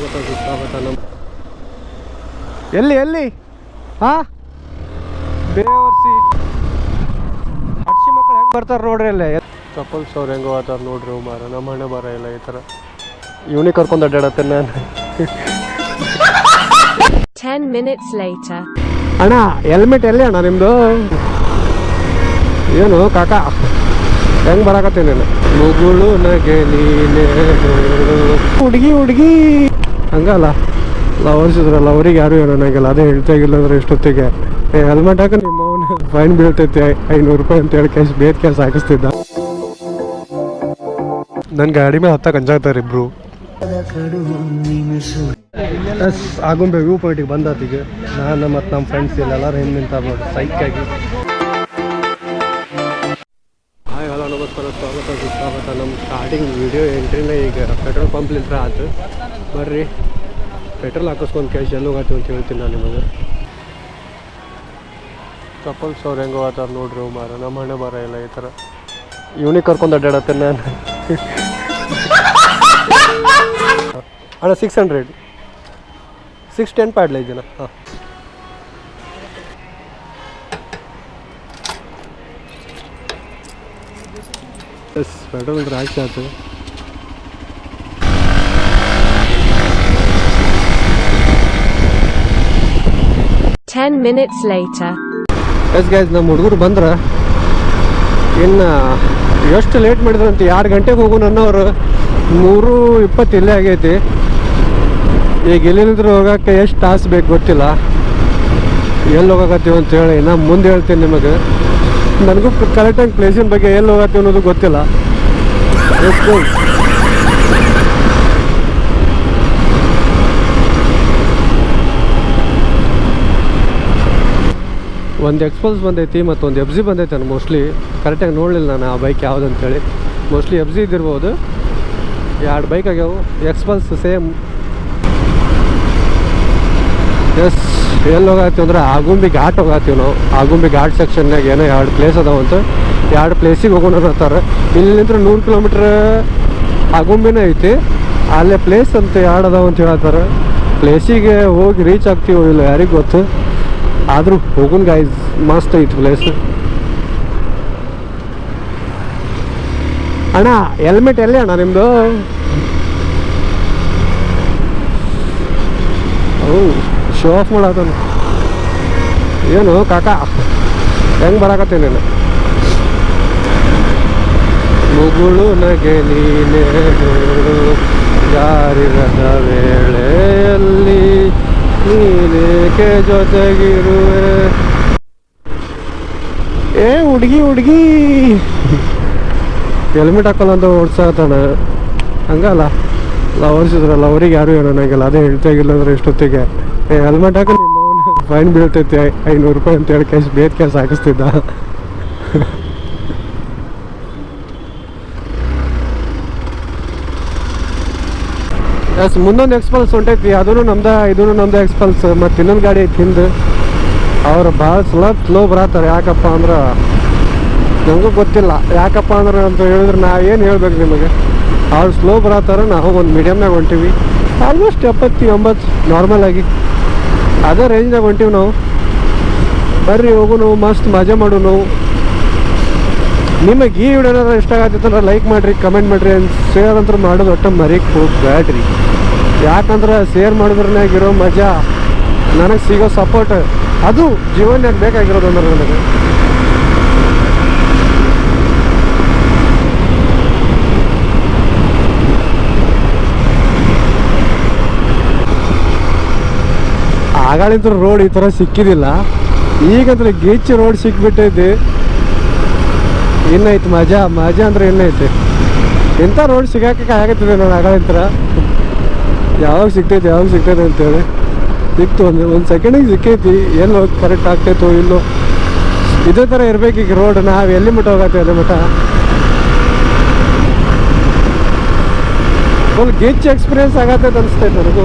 ಸ್ವಾಗತ ಸುಸ್ವಾಗತ ನಮ್ಮ ಎಲ್ಲಿ ಎಲ್ಲಿ? ಹಾ? ಬೇವರ್ಸಿ. ಅಡ್ಸಿ ಮಕ್ಕಳು ಹೆಂಗೆ ಬರ್ತಾರೆ ನೋಡ್ರಿ ಅಲ್ಲೇ? ಕಪಲ್ಸ್ ಅವ್ರು ಹೆಂಗೆ ಹೋಗ್ತಾರೆ ನೋಡ್ರಿ ಮಾರ ನಮ್ಮ ಹಣೆ ಬರ ಇಲ್ಲ ಈ ಥರ. ಇವನಿಗೆ ಕರ್ಕೊಂಡು ಅಡ್ಡಾಡತ್ತೆ ನಾನು. 10 minutes later. ಅಣ್ಣ ಹೆಲ್ಮೆಟ್ ಎಲ್ಲಿ ಅಣ್ಣ ನಿಮ್ಮದು ಏನು ಕಾಕ? ಹೆಂಗೆ ಬರಾಕತ್ತೀನಿ? ಮುಗುಳು ನಗೆ ನೀನೆ ಹುಡುಗಿ ಹುಡುಗಿ. ಹಂಗಲ್ಲ. ಲವರ್ಸ್ ಇದ್ರಲ್ಲ ಅವ್ರಿಗೆ ಯಾರು ಅನ್ನಂಗಿಲ್ಲ ಅದೇ ಹೇಳ್ತಾ ಇಲ್ಲ ಅಂದ್ರೆ ಎಷ್ಟೊತ್ತಿಗೆ. ಏ ಹೆಲ್ಮೆಟ್ ಹಾಕೋ, ನಿಮ್ಮ ಫೈನ್ ಬೀಳ್ತೈತಿ, ಐನೂರು ರೂಪಾಯಿ ಅಂತ ಹೇಳಿ ಕ್ಯಾಶ್ ಬೇರೆ ಕ್ಯಾಶ್ ಹಾಕಿಸ್ತಿದ್ದ. ನನ್ನ ಗಾಡಿ ಮೇಲೆ ಹತ್ತಕ್ಕೆ ಅಂಜಾಗ್ತಾರೆ ಇಬ್ರು. ಆಗುಂಬೆ ವ್ಯೂ ಪಾಯಿಂಟಿಗೆ ಬಂದಾತೀಗ ನಾನು ಮತ್ತು ನಮ್ಮ ಫ್ರೆಂಡ್ಸ್ ಎಲ್ಲಾರು ಹಿಂದೆ ನಿಂತ ನೋಡಿ ಸೈಕಾಗಿ ಹಾಯ್ ಹಲೋ ನಮಸ್ಕಾರ, ಸ್ವಾಗತ, ಸುಸ್ವಾಗತ. ನಮ್ಮ ಸ್ಟಾರ್ಟಿಂಗ್ ವಿಡಿಯೋ ಎಂಟ್ರಿನ ಈಗ ಪೆಟ್ರೋಲ್ ಪಂಪ್ಲಿಂತ್ರ ಆಯ್ತು ಬರ್ರಿ. ಪೆಟ್ರೋಲ್ ಹಾಕಿಸ್ಕೊಂಡು ಕ್ಯಾಶ್ ಎಲ್ಲಿ ಹೋಗತ್ತೀವಿ ಅಂತ ಹೇಳ್ತೀನಿ ನಾನು ನಿಮಗೆ. ಕಪಲ್ಸ್ ಅವ್ರು ಹೆಂಗೆ ಹೋಗ್ತಾರೆ ನೋಡ್ರಿ ಮಾರ ನಮ್ಮ ಹಣೆ ಬರ ಇಲ್ಲ ಈ ಥರ. ಇವನಿಗೆ ಕರ್ಕೊಂಡು ಅಡ್ಡಾಡತ್ತೆ ನಾನು. ಅಣ್ಣ ಸಿಕ್ಸ್ ಹಂಡ್ರೆಡ್ ಸಿಕ್ಸ್ ಟೆನ್ ಪ್ಯಾಡ್ಲ ಇದೆಯಾ ಹಾಂ. ಎಸ್ ಪೆಟ್ರೋಲ್ ಅಂದ್ರೆ ಆಯ್ತು 10 minutes later. ಎಸ್ ಗೈಸ್ ನಮ್ಮ ಹುಡುಗರು ಬಂದ್ರೆ. ಇನ್ನು ಎಷ್ಟು ಲೇಟ್ ಮಾಡಿದ್ರಂತ? ಎರಡು ಗಂಟೆಗೆ ಹೋಗು ಅನ್ನೋರು. ಮೂರು ಇಪ್ಪತ್ತು ಇಲ್ಲೇ ಆಗೈತಿ. ಈಗ ಎಲ್ಲಿಂದ್ರ ಹೋಗಕ್ಕೆ ಎಷ್ಟು ತಾಸು ಬೇಕು ಗೊತ್ತಿಲ್ಲ. ಎಲ್ಲಿ ಅಂತ ಹೇಳಿ ನಾನು ಮುಂದೆ ಹೇಳ್ತೀನಿ ನಿಮಗೆ. ನನಗೂ ಕರೆಕ್ಟಾಗಿ ಪ್ಲೇಸಿನ ಬಗ್ಗೆ ಎಲ್ಲಿ ಹೋಗತ್ತೀವಿ ಅನ್ನೋದು ಗೊತ್ತಿಲ್ಲ. ಒಂದು ಎಕ್ಸ್ಪಲ್ಸ್ ಬಂದೈತಿ ಮತ್ತು ಒಂದು ಎಫ್ ಜಿ ಬಂದೈತೆ ನಾನು ಮೋಸ್ಟ್ಲಿ ಕರೆಕ್ಟಾಗಿ ನೋಡಲಿಲ್ಲ ನಾನು ಆ ಬೈಕ್ ಯಾವ್ದು ಅಂತೇಳಿ. ಮೋಸ್ಟ್ಲಿ ಎಫ್ ಜಿ ಇದ್ದಿರ್ಬೋದು. ಎರಡು ಬೈಕ್ ಆಗ್ಯಾವು. Xpulse same. ಎಸ್, ಎಲ್ಲಿ ಹೋಗತ್ತೀವಿ ಅಂದ್ರೆ ಆಗುಂಬಿ ಘಾಟ್ ಹೋಗತ್ತೀವಿ ನಾವು. ಆಗುಂಬಿ ಘಾಟ್ ಸೆಕ್ಷನ್ನಾಗ ಏನೋ ಎರಡು ಪ್ಲೇಸ್ ಅದಾವಂತ ಎರಡು ಪ್ಲೇಸಿಗೆ ಹೋಗೋಣ ಅಂತಾರೆ ಇಲ್ಲಿಂದ ನೂರು ಕಿಲೋಮೀಟ್ರ್ ಆಗುಂಬಿನೇ ಐತಿ. ಅಲ್ಲೇ ಪ್ಲೇಸ್ ಅಂತ ಎರಡು ಅದಾವ ಅಂತ ಹೇಳ್ತಾರೆ. ಪ್ಲೇಸಿಗೆ ಹೋಗಿ ರೀಚ್ ಆಗ್ತೀವೋ ಇಲ್ಲ ಯಾರಿಗೆ ಗೊತ್ತು. ಆದರೂ ಹೋಗೋನ್ ಗಾಯ್ಸ್ ಮಸ್ತ್ ಐತಿ ಪ್ಲೇಸ್ ಅಣ್ಣ ಹೆಲ್ಮೆಟ್ ಎಲ್ಲಿ ಅಣ್ಣ ನಿಮ್ಮದು ಓ ಶೋ ಆಫ್ ಮಾಡತ್ತಾನ ಏನು ಕಾಕ? ಹೆಂಗೆ ನೀನು? ಮುಗುಳು ನಗೆ ನೀನೆ ಜಾರಿರದ ವೇಳೆಯಲ್ಲಿ ನೀನೇಕೆ ಜೊತೆಗಿರುವೆ. ಏ, ಹುಡುಗಿ ಹುಡುಗಿ. ಹೆಲ್ಮೆಟ್ ಹಾಕೋಲ್ಲ ಅಂತ ಓಡ್ಸಾತಾನ ಹಂಗಲ್ಲ. ಲವರ್ಸ್ ಇದ್ರಲ್ಲ, ಅವ್ರಿಗೆ ಯಾರು ಏನೋ ಅನ್ನಂಗಿಲ್ಲ ಅದೇ ಹೇಳ್ತಾ ಇಲ್ಲ ಅಂದ್ರೆ ಇಷ್ಟೊತ್ತಿಗೆ ಏ, ಹೆಲ್ಮೆಟ್ ಹಾಕ ನಿಮ್ಮ ಫೈನ್ ಬೀಳ್ತೈತಿ. ಐನೂರು ರೂಪಾಯಿ ಅಂತ ಹೇಳಿ ಕ್ಯಾಶ್ ಬೇರೆ ಕ್ಯಾಶ್ ಹಾಕಿಸ್ತಿದ್ದ. ಎಸ್ ಮುಂದೊಂದು ಎಕ್ಸ್ಪಲ್ಸ್ ಹೊಂಟೈತಿ ಅದೂ ನಮ್ದು ಇದೂ ನಮ್ದು ಎಕ್ಸ್ಪಲ್ಸ್ ಮತ್ತು ಇನ್ನೊಂದು ಗಾಡಿ ಐತಿ ಹಿಂದೆ. ಅವ್ರು ಭಾಳ ಸ್ಲೋ ಸ್ಲೋ ಬರತ್ತಾರೆ. ಯಾಕಪ್ಪ ಅಂದ್ರೆ ನಮಗೂ ಗೊತ್ತಿಲ್ಲ. ಯಾಕಪ್ಪ ಅಂದ್ರೆ ಅಂತ ಹೇಳಿದ್ರೆ ನಾ ಏನು ಹೇಳ್ಬೇಕು ನಿಮಗೆ? ಅವ್ರು ಸ್ಲೋ ಬರತ್ತಾರ. ನಾವು ಒಂದು ಮೀಡಿಯಮ್ನಾಗ ಹೊಂಟೀವಿ. ಆಲ್ಮೋಸ್ಟ್ ಎಪ್ಪತ್ತು, ಎಂಬತ್ತು ನಾರ್ಮಲ್ ಆಗಿ. ಅದೇ ರೇಂಜ್ನಾಗ ಹೊಂಟೀವಿ ನಾವು. ಬರ್ರಿ ಹೋಗು, ನಾವು ಮಸ್ತ್ ಮಜಾ ಮಾಡು ನಾವು ನಿಮಗೆ ಈ ವಿಡಿಯೋ ಏನಾದ್ರು ಇಷ್ಟ ಆಗತ್ತಂದ್ರೆ ಲೈಕ್ ಮಾಡಿರಿ ಕಮೆಂಟ್ ಮಾಡಿರಿ ಶೇರ್ ಅಂತ ಮಾಡೋದು ಒಟ್ಟು ಮರೀಕ್ ಹೋಗ್ಬೇಡ್ರಿ ಯಾಕಂದ್ರೆ ಶೇರ್ ಮಾಡಿದ್ರನಾಗಿರೋ ಮಜಾ, ನನಗೆ ಸಿಗೋ ಸಪೋರ್ಟ್ ಅದು ಜೀವನದಾಗ ಬೇಕಾಗಿರೋದು ಅಂದ್ರೆ ನನಗೆ. ಆಗಳಿಂತ ರೋಡ್ ಈ ಥರ ಸಿಕ್ಕಿದಿಲ್ಲ. ಈಗಂದ್ರೆ ಗೀಚ್ ರೋಡ್ ಸಿಕ್ಬಿಟ್ಟೈತಿ ಇನ್ನೈತಿ, ಮಜಾ ಮಜಾ ಅಂದ್ರೆ ಇನ್ನೈತಿ. ಎಂಥ ರೋಡ್ ಸಿಗಾಕ ಆಗತ್ತಿದೆ ನಾನು ಆಗಳಿಂತ್ರ ಯಾವಾಗ ಸಿಗ್ತೈತಿ, ಯಾವಾಗ ಸಿಗ್ತೈತೆ ಅಂತೇಳಿ. ಸಿಕ್ತು ಒಂದು ಒಂದು ಸೆಕೆಂಡಿಗೆ ಸಿಕ್ಕೈತಿ, ಎಲ್ಲಿ ಕರೆಕ್ಟ್ ಆಗ್ತೈತೋ ಇಲ್ಲೋ. ಇದೇ ಥರ ಇರ್ಬೇಕು ಈಗ ರೋಡ್ ನಾವು ಎಲ್ಲಿ ಮಟ್ಟ ಹೋಗತ್ತೆ ಅದೇ ಮಟ್ಟ ಫುಲ್ ಗಿಚ್ ಎಕ್ಸ್ಪೀರಿಯನ್ಸ್ ಆಗತ್ತೆ ಅನಿಸ್ತೈತೆ ನನಗೂ.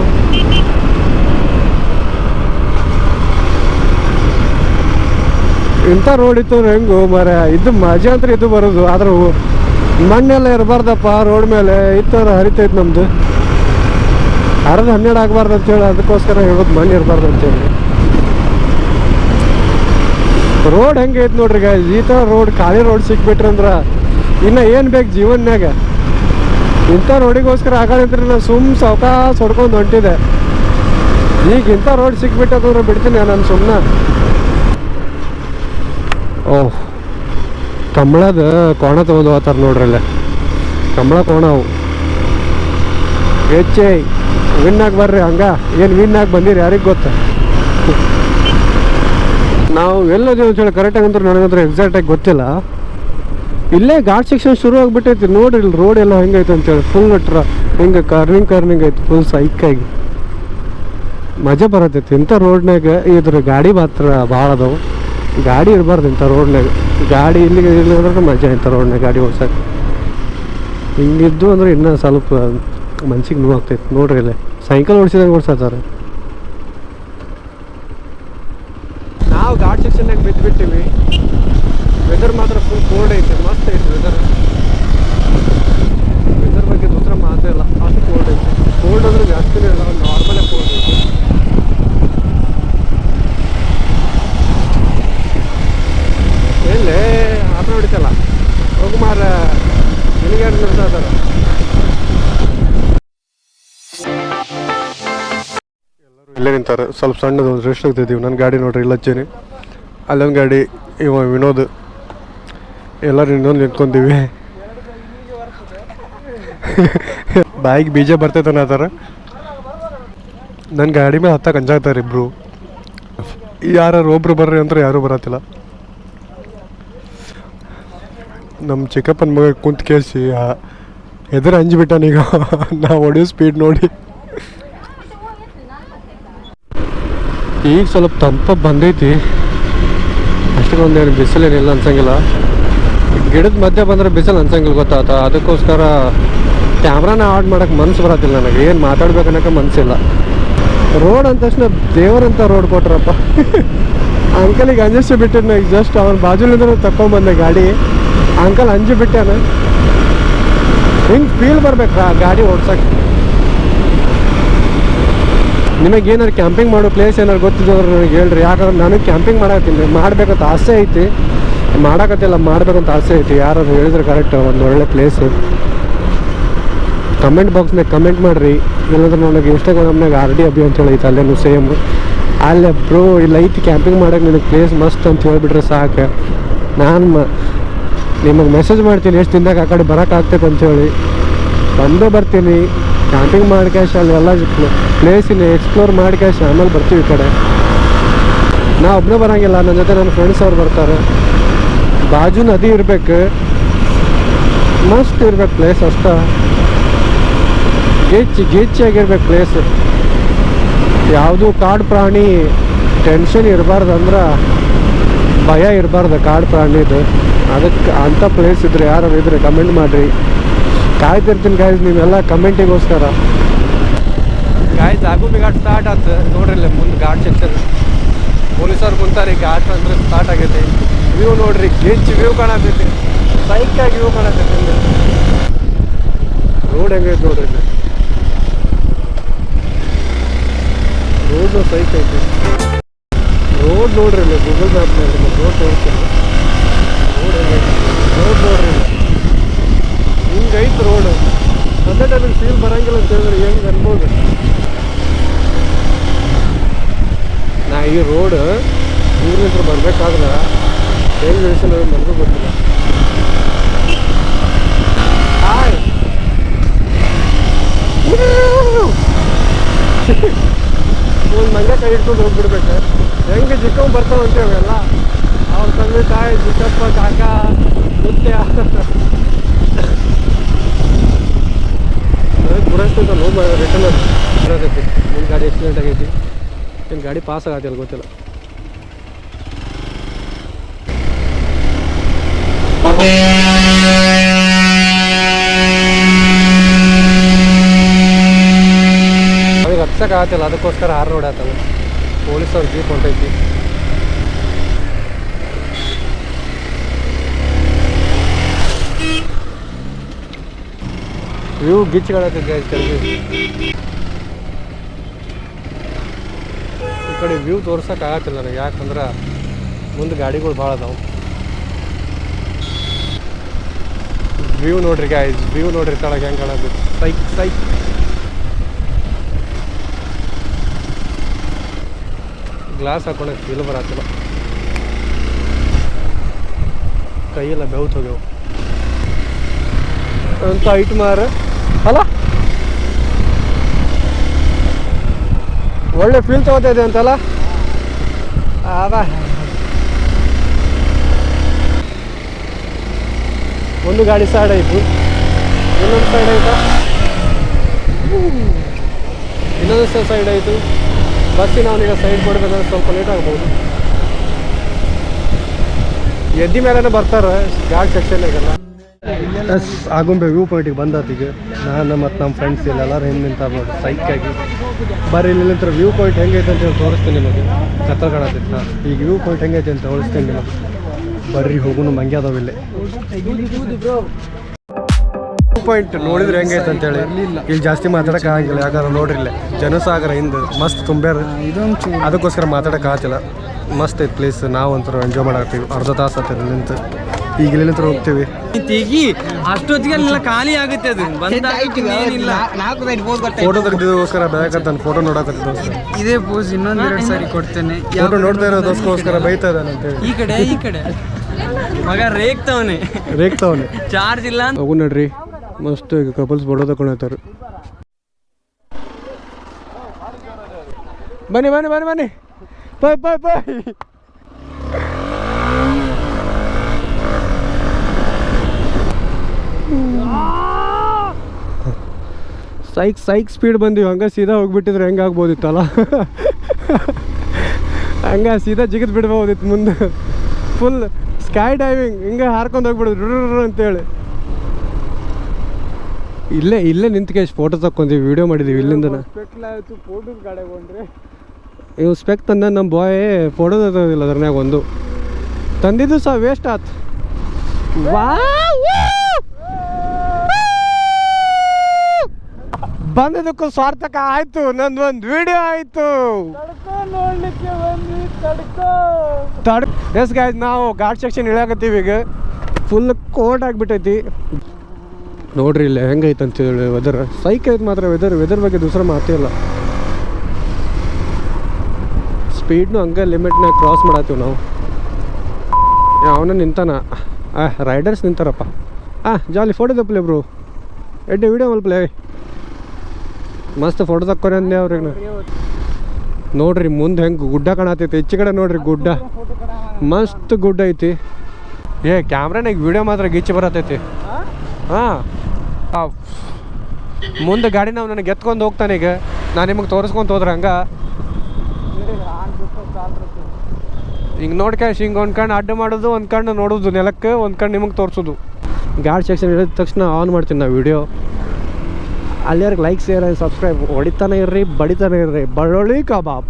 ಇಂಥ ರೋಡ್ ಇತ್ತು ಹೆಂಗು ಮರ ಇದು ಮಜಾ ಅಂತ ಇದು ಬರೋದು. ಆದ್ರೆ ಮಣ್ಣೆಲ್ಲ ಇರಬಾರ್ದಪ್ಪ ರೋಡ್ ಮೇಲೆ ಇತ್ತು ಹರಿತೈತೆ ನಮ್ದು. ಅರ್ಧ ಹನ್ನೆರಡು ಆಗಬಾರ್ದು ಅಂತೇಳಿ ಅದಕ್ಕೋಸ್ಕರ ಹೇಳೋದು ಮಣ್ಣು ಇರಬಾರ್ದು ಅಂತೇಳಿ ರೋಡ್ ಹೆಂಗೆ ಐತೆ ನೋಡ್ರಿ ಗಾಯ್ ಈ ಥರ ರೋಡ್ ಖಾಲಿ ರೋಡ್ ಸಿಕ್ಬಿಟ್ರಿ ಅಂದ್ರೆ ಇನ್ನು ಏನು ಬೇಕು ಜೀವನ್ಯಾಗ ಇಂಥ ರೋಡಿಗೋಸ್ಕರ ಆಗಳಿದ್ರೆ ನಾನು ಸುಮ್ಮ ಸಾವಕಾಶ ಹೊಡ್ಕೊಂಡು ಹೊಂಟಿದೆ ಈಗ ಇಂಥ ರೋಡ್ ಸಿಕ್ಬಿಟ್ಟದಂದ್ರೆ ಬಿಡ್ತೀನಿ ನಾನು ಸುಮ್ಮನೆ ಓಹ್. ಕಂಬಳದ ಕೋಣ ತೊಗೊಂಡು ಹೋಗ್ತಾರೆ ನೋಡ್ರಿ ಅಲ್ಲೇ ಕಂಬಳ ಕೋಣ ಅವು. ಹೆಚ್ಚೆ ವಿನ್ ಆಗಿ ಬರ್ರಿ ಹಂಗ. ಏನು ವಿನ್ ಆಗಿ ಬಂದಿರಿ ಯಾರಿಗೆ ಗೊತ್ತ? ನಾವು ಎಲ್ಲದೇವು ಅಂತೇಳಿ ಕರೆಕ್ಟಾಗಿ ಅಂದ್ರೆ ನನಗಂದ್ರೆ ಎಕ್ಸಾಕ್ಟಾಗಿ ಗೊತ್ತಿಲ್ಲ. ಇಲ್ಲೇ ಘಾಟ್ ಸೆಕ್ಷನ್ ಶುರು ಆಗ್ಬಿಟ್ಟೈತಿ, ನೋಡ್ರಿ ಇಲ್ಲಿ ರೋಡ್ ಎಲ್ಲ ಹೆಂಗೈತೆ ಅಂತೇಳಿ. ಫುಲ್ ಟ್ರ ಹಿಂಗೆ ಕರ್ನಿಂಗ್ ಕರ್ನಿಂಗ್ ಐತಿ ಫುಲ್ ಸೈಕಾಗಿ ಮಜಾ ಬರತೈತಿ. ಇಂಥ ರೋಡ್ನಾಗ ಇದ್ರ ಗಾಡಿ ಮಾತ್ರ ಭಾಳ ಅದಾವು. ಗಾಡಿ ಇರಬಾರ್ದು ಇಂಥ ರೋಡ್ನಾಗ ಗಾಡಿ ಇಲ್ಲಿಗೆ ಇಲ್ಲ ಅಂದ್ರೆ ಮಜಾ ಇಂಥ ರೋಡ್ನಾಗ ಗಾಡಿ ಓಡ್ಸೋಕೆ. ಹಿಂಗಿದ್ದು ಅಂದ್ರೆ ಇನ್ನೂ ಸ್ವಲ್ಪ ಮನ್ಸಿಗೆ ನೋವು ಆಗ್ತೈತೆ ನೋಡ್ರಿ ಇಲ್ಲೇ. ಸೈಕಲ್ ಓಡಿಸಿದಂಗೆ ಓಡಿಸತ್ತಾರೆ ನಾವು ಘಾಟ್ ಸೆಕ್ಷನ್ನಾಗ ಬಿದ್ದುಬಿಟ್ಟಿವಿ ವೆದರ್ ಮಾತ್ರ ಫುಲ್ ಕೋಲ್ಡ್ ಐತೆ ಮಸ್ತ್ ಐತೆ ವೆದರ್ ವೆದರ್ ಬಗ್ಗೆ ದೂಸರ ಮಾತೇ ಇಲ್ಲ ಅಷ್ಟು ಕೋಲ್ಡ್ ಐತೆ ಕೋಲ್ಡ್ ಅಂದ್ರೆ ಜಾಸ್ತಿನೇ ಇಲ್ಲ ನಾರ್ಮಲೇ ಕೋಲ್ಡ್ ಐತೆ ಎಲ್ಲೇ ಆಟ ಹೊಡಿತಲ್ಲ ಹೋಗು ಮಾರ ನಿನಗೆ ನಿರ್ತಾ ಇದಾರೆ ಎಲ್ಲರೂ ಇಲ್ಲೇ ನಿಂತಾರೆ. ಸ್ವಲ್ಪ ಸಣ್ಣದು ಒಂದು ರೆಸ್ಟ್ ಆಗ್ತಿದ್ದೀವಿ ನನ್ನ ಗಾಡಿ ನೋಡ್ರಿ ಇಲ್ಲ ಹಚ್ಚೇನಿ ಅಲ್ಲೊಂದು ಗಾಡಿ, ಇವ ವಿನೋದ್. ಎಲ್ಲರೂ ಇನ್ನೊಂದು ನಿಂತ್ಕೊಂತೀವಿ ಬಾಯಿಗೆ ಬೀಜ ಬರ್ತೈತೆ ಅನ್ನತ್ತಾರ ನನ್ನ ಗಾಡಿ ಮೇಲೆ ಹತ್ತಕ್ಕೆ ಅಂಜಾಗ್ತಾರೆ ಇಬ್ರು. ಯಾರು ಒಬ್ರು ಬರ್ರಿ ಅಂದ್ರೆ ಯಾರೂ ಬರತ್ತಿಲ್ಲ. ನಮ್ಮ ಚಿಕ್ಕಪ್ಪನ ಮಗ ಕುಂತ ಕೇಳಿಸಿ ಎದುರು ಅಂಜಿಬಿಟ್ಟಾನೀಗ ನಾವು ಹೊಡೆಯೋ ಸ್ಪೀಡ್ ನೋಡಿ. ಈಗ ಸ್ವಲ್ಪ ತಂಪ ಬಂದೈತಿ. ಅಷ್ಟಕ್ಕೊಂದೇನು ಬಿಸಿಲೇನಿಲ್ಲ ಅನ್ಸಂಗಿಲ್ಲ. ಗಿಡದ ಮಧ್ಯೆ ಬಂದ್ರೆ ಬಿಸಿಲು ಅನ್ಸಂಗಿಲ್ಲ ಗೊತ್ತಾತ. ಅದಕ್ಕೋಸ್ಕರ ಕ್ಯಾಮ್ರಾನ ಆಡ್ ಮಾಡೋಕೆ ಮನ್ಸು ಬರೋದಿಲ್ಲ ನನಗೆ. ಏನು ಮಾತಾಡ್ಬೇಕನ್ನೋಕೆ ಮನಸ್ಸಿಲ್ಲ ರೋಡ್ ಅಂದ ತಕ್ಷಣ ದೇವರಂತ ರೋಡ್ ಕೊಟ್ರಪ್ಪ. ಅಂಕಲಿಗೆ ಅಂಜಿಸಿ ಬಿಟ್ಟಿದ್ನ. ಈಗ ಜಸ್ಟ್ ಅವನ ಬಾಜುಲಿಂದ ತಕೊಂಬಂದೆ ಗಾಡಿ. ಅಂಕಲ್ ಅಂಜಿ ಬಿಟ್ಟಾನ ಹಿಂಗೆ ಫೀಲ್ ಬರ್ಬೇಕು ಗಾಡಿ ಓಡ್ಸಕ್ಕೆ? ನಿಮಗೆ ಏನಾರು ಕ್ಯಾಂಪಿಂಗ್ ಮಾಡೋ ಪ್ಲೇಸ್ ಏನಾರು ಗೊತ್ತಿದ್ದವ್ರು ನನಗೆ ಹೇಳ್ರಿ. ಯಾಕಂದ್ರೆ ನಾನು ಕ್ಯಾಂಪಿಂಗ್ ಮಾಡತ್ತೀನಿ ಮಾಡ್ಬೇಕಂತ ಆಸೆ ಐತಿ. ಮಾಡಕತ್ತಿಲ್ಲ ಮಾಡ್ಬೇಕಂತ ಆಸೆ ಐತಿ. ಯಾರಾದ್ರು ಹೇಳಿದ್ರೆ ಕರೆಕ್ಟ್ ಒಂದು ಒಳ್ಳೆ ಪ್ಲೇಸ್ ಕಮೆಂಟ್ ಬಾಕ್ಸ್ನಾಗ ಕಮೆಂಟ್ ಮಾಡಿರಿ. ಇಲ್ಲಾಂದ್ರೆ ನನಗೆ ಇನ್ಸ್ಟಾಗ್ರಾಮ್ನಾಗ ಆರ್ ಡಿ ಅಭಿ ಅಂತೇಳಿ ಐತೆ, ಅಲ್ಲೇನು ಸೇಮ್ ಅಲ್ಲೇ ಬ್ರೋ ಇಲ್ಲಿ ಐತಿ ಕ್ಯಾಂಪಿಂಗ್ ಮಾಡೋಕೆ ನಿನಗೆ ಪ್ಲೇಸ್ ಮಸ್ತ್ ಅಂತ ಹೇಳ್ಬಿಟ್ರೆ ಸಾಕು. ನಾನು ನಿಮಗೆ ಮೆಸೇಜ್ ಮಾಡ್ತೀನಿ, ಎಷ್ಟು ದಿನದಾಗ ಆ ಕಡೆ ಬರೋಕ್ಕಾಗ್ತೈತೆ ಅಂತೇಳಿ ಬಂದೇ ಬರ್ತೀನಿ. ಕ್ಯಾಂಪಿಂಗ್ ಮಾಡ್ಕ್ಯಾಶ ಅಲ್ಲೆಲ್ಲ ಪ್ಲೇಸಿನ ಎಕ್ಸ್ಪ್ಲೋರ್ ಮಾಡ್ಕ್ಯಾಶ ಆಮೇಲೆ ಬರ್ತೀವಿ ಈ ಕಡೆ. ನಾ ಒಬ್ಬನೇ ಬರೋಂಗಿಲ್ಲ ನನ್ನ ಜೊತೆ ನನ್ನ ಫ್ರೆಂಡ್ಸ್ ಅವ್ರು ಬರ್ತಾರೆ. ಬಾಜು ನದಿ ಇರಬೇಕು. ಮಸ್ತ್ ಇರ್ಬೇಕು ಪ್ಲೇಸ್ ಅಷ್ಟ. ಗೆಚ್ಚಿ, ಗಿಚ್ಚಿಯಾಗಿರ್ಬೇಕು ಪ್ಲೇಸ್ ಯಾವುದು ಕಾಡು ಪ್ರಾಣಿ ಟೆನ್ಷನ್ ಇರಬಾರ್ದು ಅಂದ್ರೆ ಭಯ ಇರಬಾರ್ದು ಕಾಡು ಪ್ರಾಣಿದು. ಅದಕ್ಕೆ ಅಂಥ ಪ್ಲೇಸ್ ಇದ್ರೆ ಯಾರು ಇದ್ರೆ ಕಮೆಂಟ್ ಮಾಡಿರಿ. ಕಾಯ್ತಿರ್ತೀನಿ ಗಾಯ್ಸ್ ನೀವೆಲ್ಲ ಕಮೆಂಟಿಗೋಸ್ಕರ ಗಾಯ್ಸ್ ಆಗುಬಿ ಘಾಟ್ ಸ್ಟಾರ್ಟ್ ಆತು. ನೋಡ್ರಿ ಮುಂದೆ ಘಾಟ್ ಸಿಗ್ತದೆ ಪೊಲೀಸರು ಕುಂತಾರೆ ಘಾಟ್ ಅಂದ್ರೆ ಸ್ಟಾರ್ಟ್ ಆಗೈತೆ. ವ್ಯೂ ನೋಡ್ರಿ ಗಿಚ್ ವ್ಯೂ ಕಾಣತೈತಿ ಸೈಕಾಗಿ ವ್ಯೂ ಕಾಣತೈತಿ ರೋಡ್ ಹೆಂಗೈತೆ ನೋಡ್ರಿ ರೋಡ್ ಸೈಕ್ ಐತೆ. ರೋಡ್ ನೋಡ್ರಿ ಗೂಗಲ್ ಗೂಗಲ್ ನೋಡ್ರಿ ರೋಡ್ ತೋರಿಸ್ತೀನಿ ರೋಡ್ ಹೆಂಗೈತಿ ರೋಡ್ ನೋಡ್ರಿ ಇಲ್ಲಿ ಹಿಂಗೈತೆ ರೋಡ್ ಅದೇ ಟೈಮಿಗೆ ಫೀಲ್ ಬರಂಗಿಲ್ಲ ಅಂತ ಹೇಳಿದ್ರೆ ಹೆಂಗೆ ಅನ್ಬೋದು ನಾ ಈ ರೋಡ್ ಊರಿನಿಂದ ಬರ್ಬೇಕಾದ್ರೆ ಹೆಂಗೆ ಇಳಿಸಲು ನನಗೂ ಗೊತ್ತಿಲ್ಲ ಹಾಯ್ ಒಂದು ಮಂಗ ಕೈ ಹಿಡ್ಕೊಂಡು ಹೋಗ್ಬಿಡ್ಬೇಕು. ಹೆಂಗೆ ಜಿಕ್ಕೊಂಡು ಬರ್ತಾವೆ ಅಂತೇವೆ ಅವೆಲ್ಲ ಅವ್ರ ತಂದೆ ತಾಯಿ ಚಿಕ್ಕಪ್ಪ ಕಾಕ, ಮುತ್ತೆ. ಪುರಸ್ತಿಂದ ಲೋ ರಿಟರ್ನ್ ಬರೋದೈತಿ ನಿಮ್ಮ ಗಾಡಿ ಆಕ್ಸಿಡೆಂಟ್ ಆಗೈತಿ. ನಿಮ್ಮ ಗಾಡಿ ಪಾಸ್ ಆಗತ್ತಿಲ್ಲ ಗೊತ್ತಿಲ್ಲ. ಅವ್ರಿಗೆ ಹತ್ಸಕ್ಕೆ ಆಗತ್ತಿಲ್ಲ, ಅದಕ್ಕೋಸ್ಕರ ಹಾರ್ ರೋಡ್ ಆತಲ್ಲ ಪೊಲೀಸ್ ಅವ್ರ ಜೀಪ್ ಹೊಂಟೈತಿ. ವ್ಯೂ ಗಿಚ್ಗಳಾಗ್ತೈತೆ ಗೈಸ್ ಕೆಳಗೆ ಈ ಕಡೆ ವ್ಯೂ ತೋರ್ಸಕ್ಕೆ ಆಗತ್ತಿಲ್ಲ ನನಗೆ, ಯಾಕಂದ್ರೆ ಮುಂದೆ ಗಾಡಿಗಳು ಭಾಳ ಅದಾವು. ವ್ಯೂ ನೋಡ್ರಿ ಗಾಯ್ಸ್ ವ್ಯೂ ನೋಡ್ರಿ ಕೆಳಗೆ ಹೆಂಗೆ ಕಾಣದು ಸೈಕ್ ಸೈಕ್ ಗ್ಲಾಸ್ ಹಾಕೊಂಡಾಗ ಫೀಲ್ ಬರತ್ತಿಲ್ಲ. ಕೈಯೆಲ್ಲ ಬೆವ್ತು ಹೋಗ್ಯವು. ಅಂತ ಐಟ್ ಮಾರ ಅಲ್ಲ ಒಳ್ಳೆ ಫೀಲ್ ತಗೋತಾ ಇದೆ ಅಂತಲ್ಲ ಅದ ಒಂದು ಗಾಡಿ ಸೈಡ್ ಆಯಿತು. ಇನ್ನೊಂದು ಸೈಡ್ ಆಯ್ತಾ? ಇನ್ನೊಂದು ಸೈಡ್ ಆಯಿತು. ಬಸ್ಸಿನ ಅವನಿಗೆ ಸೈಡ್ ಕೊಡ್ಬೇಕಂದ್ರೆ ಸ್ವಲ್ಪ ಲೇಟ್ ಆಗ್ಬೋದು. ಎದ್ದಿ ಮೇಲೇ ಬರ್ತಾರೆ ಗಾಡಿ ಸೆಕ್ಷನ್ಯಾಗೆಲ್ಲ ಎಸ್ ಆಗುಂಬೆ ವ್ಯೂ ಪಾಯಿಂಟಿಗೆ ಬಂದಿಗೆ ನಾನು ಮತ್ತು ನಮ್ಮ ಫ್ರೆಂಡ್ಸ್ ಇಲ್ಲೆಲ್ಲರೂ ಹಿಂದೆ ನಿಂತ ನೋಡಿ ಸೈಕಾಗಿ ಬರೀ ಇಲ್ಲಿ ನಿಂತರ ವ್ಯೂ ಪಾಯಿಂಟ್ ಹೆಂಗೈತೆ ಅಂತ ಹೇಳಿ ತೋರಿಸ್ತೀನಿ ನಿಮಗೆ. ಕತ್ತಲ್ ಕಾಣತ್ತಿತ್ತ ಈಗ ವ್ಯೂ ಪಾಯಿಂಟ್ ಹೆಂಗೈತೆ ಅಂತ ತೋರಿಸ್ತೀನಿ ನಿಮಗೆ. ಬರ್ರಿ, ಹೋಗುನು ಮಂಗ್ಯಾದವಿಲ್ಲೇ ಪಾಯಿಂಟ್ ನೋಡಿದ್ರೆ ಹೆಂಗೈತೆ ಅಂತೇಳಿ. ಇಲ್ಲಿ ಜಾಸ್ತಿ ಮಾತಾಡಕ್ಕೆ ಆಗಿಲ್ಲ ಯಾಕಂದ್ರೆ ನೋಡ್ರಿ ಇಲ್ಲೇ ಜನಸಾಗರ ಹಿಂದೆ ಮಸ್ತ್ ತುಂಬ್ಯಾರ ಅದಕ್ಕೋಸ್ಕರ ಮಾತಾಡಕ್ಕೆ ಮಸ್ತ್ ಐತೆ ಪ್ಲೇಸ್ ನಾವು ಒಂಥರ ಎಂಜಾಯ್ ಮಾಡಾಕ್ತೀವಿ ಅರ್ಧ ತಾಸು ಆತದೆ ನಿಂತು. ಈಗ ಇಲ್ಲಿ ನಿಂತರ ಹೋಗ್ತೀವಿ. ತೆಗಿ ಅಷ್ಟೊತ್ತಿಗೆ ಎಲ್ಲ ಖಾಲಿ ಆಗುತ್ತೆ ಅದು. ಬಂದಾಗಿಲ್ಲ ಫೋಟೋ ತೆಗೆದಿದ್ದಕ್ಕೋಸ್ಕರ ಬೇಕಂತ ಫೋಟೋ ನೋಡಕತ್ತಿದ್ದೋಸ್ಕರ ಇದೇ ಪೋಸ್ ಇನ್ನೊಂದು ಎರಡು ಸಾರಿ ಕೊಡ್ತೇನೆ. ಫೋಟೋ ನೋಡ್ತಾ ಇರೋದಕ್ಕೋಸ್ಕರ ಬೈತಾ ಇದ್ದಾನೆ ಅಂತೇಳಿ ಈ ಕಡೆ ಈ ಕಡೆ. ಮಗ ರೇಗ್ತವನೆ ರೇಗ್ತವನೆ ಚಾರ್ಜ್ ಇಲ್ಲ ಅಂತ. ಹೋಗು ನೋಡ್ರಿ. ಮಸ್ತ್ ಈಗ ಕಪಲ್ಸ್ ಬಡೋ ತಗೊಂಡಾರ ಬನ್ನಿ ಬನ್ನಿ ಬನ್ನಿ ಬನ್ನಿ. ಬಾಯ್ ಬಾಯ್ ಬಾಯ್ ಸೈಕ್ ಸೈಕ್ ಸ್ಪೀಡ್ ಬಂದೀವಿ. ಹಂಗೆ ಸೀದಾ ಹೋಗ್ಬಿಟ್ಟಿದ್ರೆ ಹೆಂಗೆ ಆಗ್ಬೋದಿತ್ತಲ್ಲ? ಹಂಗೆ ಸೀದಾ ಜಿಗಿದ್ ಬಿಡ್ಬೋದಿತ್ತು ಮುಂದೆ. ಫುಲ್ ಸ್ಕೈ ಡೈವಿಂಗ್ ಹಿಂಗೆ ಹಾರ್ಕೊಂಡು ಹೋಗ್ಬಿಡೋದು. ಅಂತೇಳಿ. ಇಲ್ಲೇ ಇಲ್ಲೇ ನಿಂತ್ಕೆ ಫೋಟೋ ತಕ್ಕೊಂತೀವಿ ವಿಡಿಯೋ ಮಾಡಿದ್ದೀವಿ ಇಲ್ಲಿಂದ ಇವು ಸ್ಪೆಕ್ ತಂದ ನಮ್ಮ ಬಾಯ್ ಫೋಟೋ ತಗೋದಿಲ್ಲ ಅದ್ರನ್ಯಾಗ ಒಂದು. ತಂದಿದ್ದು ಸಹ ವೇಸ್ಟ್ ಆತ್. ಬಂದಿದ್ದಕ್ಕೂ ಸ್ವಾರ್ಥಕ ಆಯ್ತು ನಂದು ಒಂದು ವಿಡಿಯೋ ಆಯ್ತು. ತಡ್ ಎಸ್ ಗಾಯ್ಸ್ ನಾವು ಘಾಟ್ ಸೆಕ್ಷನ್ ಇಳಿಯಾಕತ್ತೀವಿ ಈಗ. ಫುಲ್ ಕೋಟ್ ಆಗಿಬಿಟ್ಟೈತಿ. ನೋಡ್ರಿ ಇಲ್ಲಿ ಹೆಂಗೈತೆ ಅಂತೇಳಿ ವೆದರ್ ಸೈಕ್ ಐತೆ ಮಾತ್ರ ವೆದರ್ ವೆದರ್ ಬಗ್ಗೆ ದೂಸರ ಮಾತೇ ಇಲ್ಲ. ಸ್ಪೀಡ್ನು ಹಂಗೆ ಲಿಮಿಟ್ನ ಕ್ರಾಸ್ ಮಾಡತ್ತೀವಿ ನಾವು. ಅವನ ನಿಂತಾನ. ಆ ರೈಡರ್ಸ್ ನಿಂತಾರಪ್ಪ. ಆ ಜಾಲಿ ಫೋಟೋ ತಪ್ಪಲೆ ಬ್ರೋ ಎಡ್ಡೆ ವಿಡಿಯೋ ಮಲ್ಪಲೆ ಮಸ್ತ್ ಫೋಟೋ ತಕ್ಕೊರಿ ಅಂದೆ ಅವ್ರಿಗೆ ನೋಡ್ರಿ ಮುಂದೆ ಹೆಂಗೆ ಗುಡ್ಡ ಕಾಣತೈತಿ. ಹೆಚ್ಚು ಕಡೆ ನೋಡ್ರಿ ಗುಡ್ಡ. ಮಸ್ತ್ ಗುಡ್ಡ ಐತಿ. ಏ ಕ್ಯಾಮ್ರಾನಾಗ ವಿಡಿಯೋ ಮಾತ್ರ ಗಿಚ್ಚಿ ಬರತೈತಿ. ಹಾಂ. ಮುಂದೆ ಗಾಡಿ ನಾವು ನನಗೆ ಎತ್ಕೊಂಡು ಹೋಗ್ತಾನೆ ಈಗ. ನಾನು ನಿಮಗೆ ತೋರಿಸ್ಕೊಂತ ಹೋದ್ರೆ ಹಂಗೆ. ಹಿಂಗೆ ನೋಡ್ಕೊಂಡು ಹಿಂಗೆ ಒಂದು ಕಣ್ಣು ಅಡ್ಡ ಮಾಡೋದು, ಒಂದು ಕಣ್ಣು ನೋಡೋದು ನೆಲಕ್ಕೆ, ಒಂದು ಕಣ್ಣು ನಿಮಗೆ ತೋರಿಸೋದು. ಗಾಡಿ ಸೆಕ್ಷನ್ ಹೇಳಿದ ತಕ್ಷಣ ಆನ್ ಮಾಡ್ತೀನಿ ನಾವು ವಿಡಿಯೋ. ಅಲ್ಲಿಯವ್ರಿಗೆ ಲೈಕ್ ಶೇರ್ ಸಬ್ಸ್ಕ್ರೈಬ್ ಹೊಡಿತಾನೆ ಇರ್ರಿ, ಬಡಿತಾನೆ ಇರ್ರಿ. ಬಳ್ಳೊಳ್ಳಿ ಕಬಾಬ್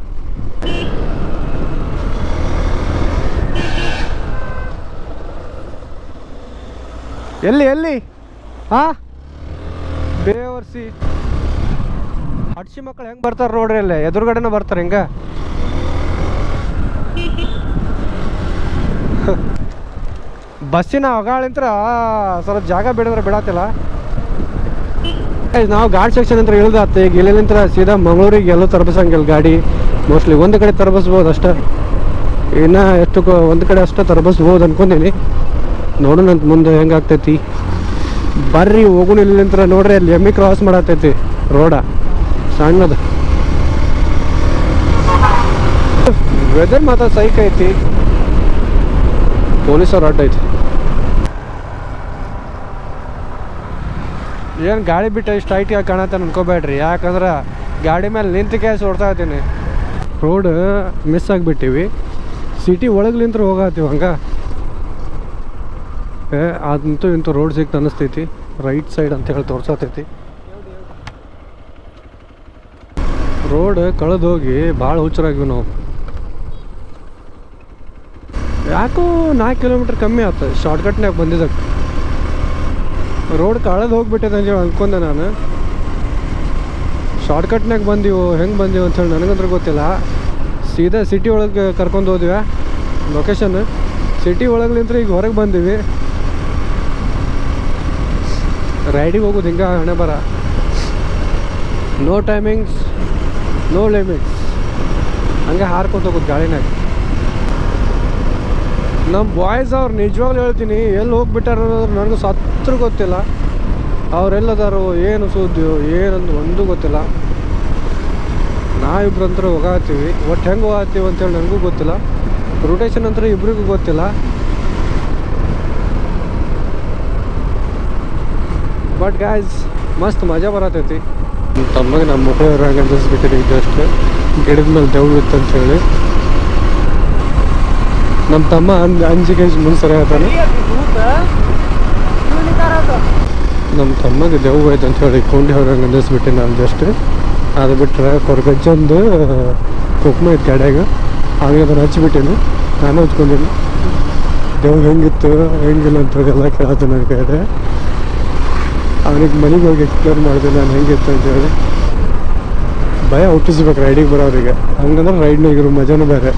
ಎಲ್ಲಿ ಎಲ್ಲಿ? ಹಾ? ಬೇವರ್ಸಿ. ಹಡ್ಸಿ ಮಕ್ಕಳು ಹೆಂಗೆ ಬರ್ತಾರೆ ನೋಡ್ರಿ ಅಲ್ಲೇ? ಎದುರುಗಡೆನೂ ಬರ್ತಾರೆ ಹಿಂಗೆ. ಬಸ್ಸಿನ ಹೊಗಾಳಿಂತ್ರ ಸ್ವಲ್ಪ ಜಾಗ ಬಿಡಿದ್ರೆ ಬಿಡತ್ತಿಲ್ಲ ನಾವು ಗಾಡಿ ಸೆಕ್ಷನ್ ಅಂತ ಇಳ್ದಾತ ಈಗ ಇಲ್ಲಿಂತ್ರ ಸೀದಾ ಮಂಗಳೂರಿಗೆ ಎಲ್ಲೂ ತರಬಸಂಗಿಲ್ಲ ಗಾಡಿ. ಮೋಸ್ಟ್ಲಿ ಒಂದು ಕಡೆ ತರಬಸ್ಬೋದು ಅಷ್ಟೇ. ಇನ್ನು ಎಷ್ಟು ಒಂದ್ ಕಡೆ ಅಷ್ಟೇ ತರಬಸ್ಬೋದು ಅನ್ಕೊಂತೀನಿ ನೋಡೋಣ ಮುಂದೆ ಹೆಂಗಾಗ್ತೈತಿ. ಬರ್ರಿ ಹೋಗುಣ ಇಲ್ಲಿಂತ್ರ ನೋಡ್ರಿ, ಅಲ್ಲಿ ಎಮ್ಮಿ ಕ್ರಾಸ್ ಮಾಡತ್ತೈತಿ ರೋಡ, ಸಣ್ಣದು. ವೆದರ್ ಮಾತ್ರ ಸೈಕ್ ಐತಿ. ಪೊಲೀಸರು ಅಡ್ಡ ಐತಿ. ಏನು ಗಾಡಿ ಬಿಟ್ಟು ಇಷ್ಟು ಹೈಟಿಗೆ ಕಾಣತ್ತೆ ಅನ್ಕೋಬೇಡ್ರಿ. ಯಾಕಂದ್ರೆ ಗಾಡಿ ಮೇಲೆ ನಿಂತು ಕೇಸ್ ಓಡ್ತಾ ಇದ್ದೀನಿ. ರೋಡ್ ಮಿಸ್ ಆಗಿಬಿಟ್ಟಿವಿ. ಸಿಟಿ ಒಳಗ್ಲಿಂತ್ರ ಹೋಗತ್ತೀವಿ ಹಂಗೆ. ಅದಂತೂ ಇಂಥ ರೋಡ್ ಸಿಕ್ತು ಅನ್ನಿಸ್ತೈತಿ. ರೈಟ್ ಸೈಡ್ ಅಂತ ಹೇಳಿ ತೋರ್ಸತೈತಿ. ರೋಡ್ ಕಳೆದೋಗಿ ಭಾಳ ಹುಚ್ಚರಾಗಿವಿ ನಾವು. ಯಾಕೋ ನಾಲ್ಕು ಕಿಲೋಮೀಟ್ರ್ ಕಮ್ಮಿ ಆಯ್ತು ಶಾರ್ಟ್ಕಟ್ನಾಗ ಬಂದಿದ್ದಕ್ಕೆ ರೋಡ್ ಕಳೆದು ಹೋಗ್ಬಿಟ್ಟಿದೆ ಅಂತ ಹೇಳಿ ಅಂದ್ಕೊಂಡೆ ನಾನು. ಶಾರ್ಟ್ಕಟ್ನಾಗ ಬಂದೀವು, ಹೆಂಗೆ ಬಂದೀವಿ ಅಂತೇಳಿ ನನಗಂದ್ರೆ ಗೊತ್ತಿಲ್ಲ. ಸೀದಾ ಸಿಟಿ ಒಳಗೆ ಕರ್ಕೊಂಡು ಹೋದ್ವಿ. ಲೊಕೇಶನ್ ಸಿಟಿ ಒಳಗ್ಲಿಂತ್ರ ಈಗ ಹೊರಗೆ ಬಂದೀವಿ. ರೈಡಿಗೆ ಹೋಗೋದು ಹಿಂಗೆ ಹಣೆ ಬರ. ನೋ ಟೈಮಿಂಗ್ಸ್ ನೋ ಲಿಮಿಟ್ಸ್ ಹಂಗೆ ಹಾರ್ಕೊತ ಹೋಗೋದು ಗಾಳಿನಾಗ. ನಮ್ಮ ಬಾಯ್ಸ್ ಅವ್ರು ನಿಜವಾಗ್ಲೂ ಹೇಳ್ತೀನಿ ಎಲ್ಲಿ ಹೋಗ್ಬಿಟ್ಟಾರ ಅನ್ನೋದು ನನಗೂ ಸತ್ರ ಗೊತ್ತಿಲ್ಲ. ಅವರೆಲ್ಲದಾರು ಏನು ಸುದ್ದಿಯೋ, ಏನಂದು ಒಂದು ಗೊತ್ತಿಲ್ಲ. ನಾವಿಬ್ರಂತರ ಹೋಗಾತೀವಿ ಒಟ್ಟು ಹೆಂಗೆ ಹೋಗಾತೀವಿ ಅಂತೇಳಿ ನನಗೂ ಗೊತ್ತಿಲ್ಲ. ರೊಟೇಷನ್ ಅಂತ ಇಬ್ಬರಿಗೂ ಗೊತ್ತಿಲ್ಲ. ಬಟ್ ಗಾಯ್ಸ್ ಮಸ್ತ್ ಮಜಾ ಬರತೈತಿ. ತಮ್ಮಗೆ ನಮ್ಮ ಮುಖ ಹಂಗೆ ಅನ್ಸಿಸ್ಬಿಟ್ಟಿದೆ ಜಸ್ಟ್ ಗಿಡದ ಮೇಲೆ ದೇವ್ರು ಇತ್ತು ಅಂತ ಹೇಳಿ ನಮ್ಮ ತಮ್ಮ ಅಂದ್ ಅಂಜಿಕೆ ಮುಂದೆ ಸರಿ ಹೇಳ್ತಾನೆ ನಮ್ಮ ತಮ್ಮಗೆ ದೇವ್ ಐತೆ ಅಂತ ಹೇಳಿ ಕೊಂಡಿ ಹೊರಗೆ ಅಂದಿಸ್ಬಿಟ್ಟೆ ನಾನು ಜಸ್ಟ್ ಅದು ಬಿಟ್ಟರೆ ಕೊರಗಜ್ಜಂದು ಕುಕ್ಮ ಇತ್ತು ಗಾಡ್ಯಾಗ ಹಾಗೆ ಅದನ್ನು ಹಚ್ಚಿಬಿಟ್ಟೇನು ನಾನು ಹಚ್ಕೊಂಡೀನಿ. ದೇವ್ ಹೆಂಗಿತ್ತು, ಹೆಂಗಿಲ್ಲ ಅಂತ ಎಲ್ಲ ಕೇಳತ್ತೆ ನನ್ನ ಕೈದೆ ಅವನಿಗೆ ಮನೆಗೆ ಹೋಗಿ ಎಕ್ಸ್ಪ್ಲೋರ್ ಮಾಡಿದೆ ನಾನು ಹೆಂಗಿತ್ತು ಅಂತ ಹೇಳಿ. ಭಯ ಹುಟ್ಟಿಸ್ಬೇಕು ರೈಡಿಗೆ ಬರೋರಿಗೆ. ಹಂಗಂದ್ರೆ ರೈಡ್ನಾಗ ಇರೋ ಮಜಾನೂ ಬೇರೆ.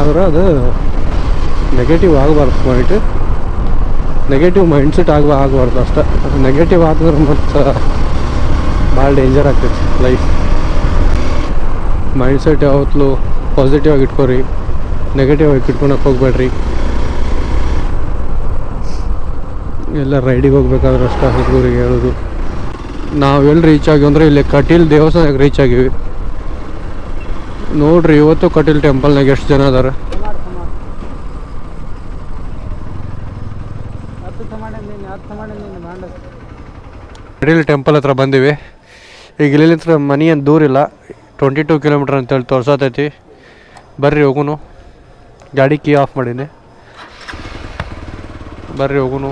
ಆದ್ರೆ ಅದು ನೆಗೆಟಿವ್ ಆಗಬಾರ್ದು ಪಾಯಿಂಟ್ ನೆಗೆಟಿವ್ ಮೈಂಡ್ಸೆಟ್ ಆಗ ಆಗಬಾರ್ದು ಅಷ್ಟೇ. ನೆಗೆಟಿವ್ ಆದ್ರೆ ಮತ್ತು ಭಾಳ ಡೇಂಜರ್ ಆಗ್ತೈತಿ ಲೈಫ್ ಮೈಂಡ್ಸೆಟ್ ಯಾವತ್ತೂ ಪಾಸಿಟಿವ್ ಆಗಿ ಇಟ್ಕೋರಿ. ನೆಗೆಟಿವ್ ಆಗಿ ಇಟ್ಕೊಳಕ್ಕೆ ಹೋಗ್ಬೇಡ್ರಿ. ಎಲ್ಲ ರೈಡಿಗೆ ಹೋಗ್ಬೇಕಾದ್ರೆ ಅಷ್ಟೇ, ಹುಡುಗರಿಗೆ ಹೇಳೋದು. ನಾವು ಎಲ್ಲಿ ರೀಚ್ ಆಗಿವಿ ಅಂದರೆ ಇಲ್ಲಿ ಕಟೀಲ್ ದೇವಸ್ಥಾನಕ್ಕೆ ರೀಚ್ ಆಗಿವಿ. ನೋಡ್ರಿ, ಇವತ್ತು ಕಟೀಲ್ ಟೆಂಪಲ್ನಾಗ ಎಷ್ಟು ಜನ ಅದಾರ. ಕಟೀಲ್ ಟೆಂಪಲ್ ಹತ್ರ ಬಂದಿವಿ. ಈಗ ಇಲ್ಲಿ ಹತ್ರ ಮನಿ ಏನು ದೂರ ಇಲ್ಲ. ಟ್ವೆಂಟಿ ಟೂ ಕಿಲೋಮೀಟ್ರ್ ಅಂತೇಳಿ ತೋರ್ಸತೈತಿ. ಬರ್ರಿ ಹೋಗುನು. ಗಾಡಿ ಕೀ ಆಫ್ ಮಾಡೀನಿ. ಬರ್ರಿ ಹೋಗುನು.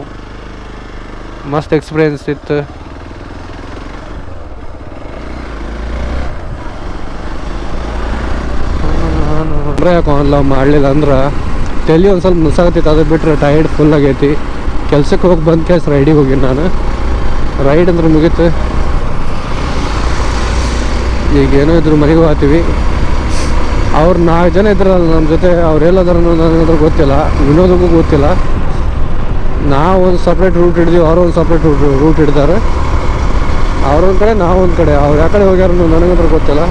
ಮಸ್ತ್ ಎಕ್ಸ್ಪೀರಿಯನ್ಸ್ ಇತ್ತು ಅಂದ್ರೆ ಯಾಕಲ್ಲ ಮಾಡಲಿಲ್ಲ ಅಂದ್ರೆ ತಲೆ ಒಂದು ಸ್ವಲ್ಪ ನುಸಾಗತ್ತೈತೆ, ಅದು ಬಿಟ್ಟರೆ ಟೈರ್ಡ್ ಫುಲ್ ಆಗೈತಿ. ಕೆಲ್ಸಕ್ಕೆ ಹೋಗಿ ಬಂದ ಕೆಲಸ ರೈಡಿಗೆ ಹೋಗಿ ನಾನು. ರೈಡ್ ಅಂದ್ರೆ ಮುಗೀತು. ಈಗ ಏನೋ ಇದ್ರು ಮನೆಗೆ ಹೋಗ್ತೀವಿ. ಅವ್ರು ನಾಲ್ಕು ಜನ ಇದ್ರಲ್ಲ ನಮ್ಮ ಜೊತೆ, ಅವ್ರು ಎಲ್ಲದಾರ ನನಗಂದ್ರೆ ಗೊತ್ತಿಲ್ಲ ವಿನೋದಕ್ಕೂ ಗೊತ್ತಿಲ್ಲ. ನಾವು ಒಂದು ಸಪ್ರೇಟ್ ರೂಟ್ ಹಿಡಿದೀವಿ, ಅವರು ಒಂದು ಸಪ್ರೇಟ್ ರೂಟ್ ರೂಟ್ ಹಿಡಿದಾರೆ. ಅವ್ರೊಂದು ಕಡೆ, ನಾವು ಒಂದು ಕಡೆ. ಅವ್ರು ಯಾವ ಕಡೆ ಹೋಗ್ಯಾರ ನನಗಂದ್ರೆ ಗೊತ್ತಿಲ್ಲ.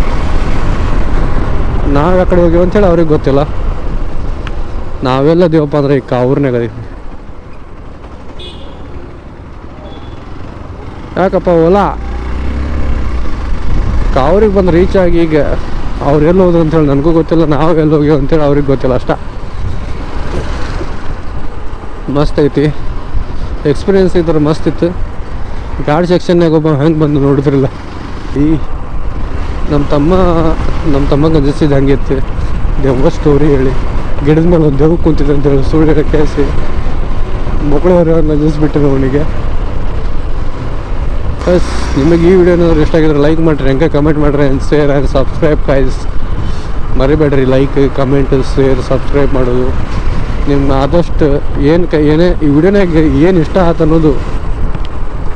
ನಾವು ಯಾವ ಕಡೆ ಹೋಗ್ಯಾವ ಅಂತೇಳಿ ಅವ್ರಿಗೆ ಗೊತ್ತಿಲ್ಲ. ನಾವೆಲ್ಲ ದೇವಪ್ಪ ಅಂದ್ರೆ ಈಗ ಅವ್ರನ್ನೇ ಅದೀವಿ. ಯಾಕಪ್ಪ ಓಲಾ ಕಾವೂರಿಗೆ ಬಂದು ರೀಚ್ ಆಗಿ ಈಗ ಅವ್ರು ಎಲ್ಲಿ ಹೋದ್ರು ಅಂತೇಳಿ ನನಗೂ ಗೊತ್ತಿಲ್ಲ, ನಾವು ಎಲ್ಲಿ ಹೋಗ್ಯವ ಅಂತೇಳಿ ಅವ್ರಿಗೆ ಗೊತ್ತಿಲ್ಲ ಅಷ್ಟ. ಮಸ್ತ್ ಐತಿ. ಎಕ್ಸ್ಪೀರಿಯನ್ಸ್ ಇದ್ರೆ ಮಸ್ತ್ ಇತ್ತು. ಗಾಡಿ ಸೆಕ್ಷನ್ನಾಗ ಒಬ್ಬ ಹೆಂಗೆ ಬಂದು ನೋಡಿದ್ರಲ್ಲ. ಈ ನಮ್ಮ ತಮ್ಮ ನಮ್ಮ ತಮ್ಮ ಗಂಜಿಸಿದ ಹಂಗೆ ಹಂಗಿತ್ತು ದೆವ್ವ ಸ್ಟೋರಿ ಹೇಳಿ. ಗಿಡದ ಮೇಲೆ ಒಂದು ದೆವ್ವ ಕುಂತಿದೆ ಅಂತೇಳಿ ಸುಳ್ಳು ಕೇಳಿಸಿ. ಮಕ್ಕಳು ಹೊರಗೆ ಬಿಟ್ಟರು ಅವನಿಗೆ. ಬಸ್ ನಿಮಗೆ ಈ ವಿಡಿಯೋ ಏನಾದರೂ ಇಷ್ಟ ಆಗಿದ್ರೆ ಲೈಕ್ ಮಾಡಿರಿ, ಹೆಂಗೆ ಕಮೆಂಟ್ ಮಾಡಿರಿ and share and subscribe guys ಮರಿಬೇಡ್ರಿ like comment share subscribe ಮಾಡೋದು. ನಿಮ್ಮ ಆದಷ್ಟು ಏನು ಕ ಏನೇ ಈ ವಿಡಿಯೋನಾಗ ಏನು ಇಷ್ಟ ಆತ ಅನ್ನೋದು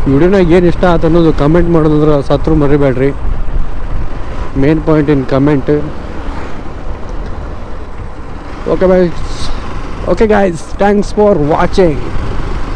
ಈ ವಿಡಿಯೋನಾಗ ಏನು ಇಷ್ಟ ಆತ ಅನ್ನೋದು ಕಮೆಂಟ್ ಮಾಡೋದಂದ್ರೆ ಸತ್ರು ಮರಿಬೇಡ್ರಿ. Main point in comment okay bye okay guys thanks for watching